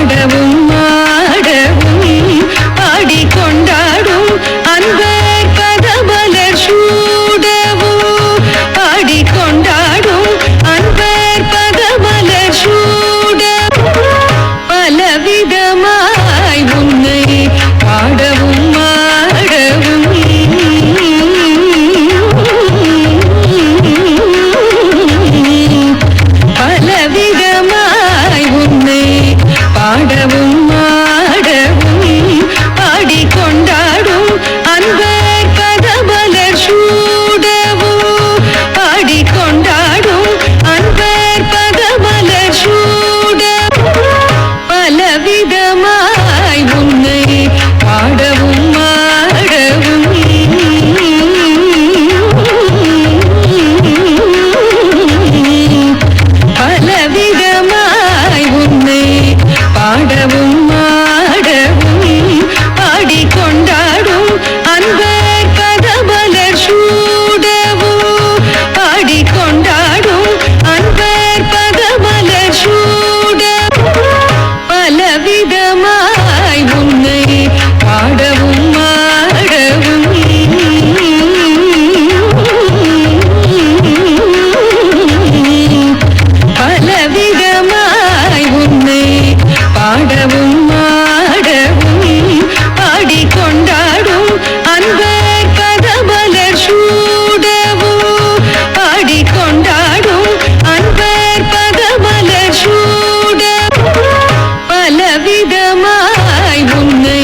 పాడవు. আমার பலவிதமாய் உன்னை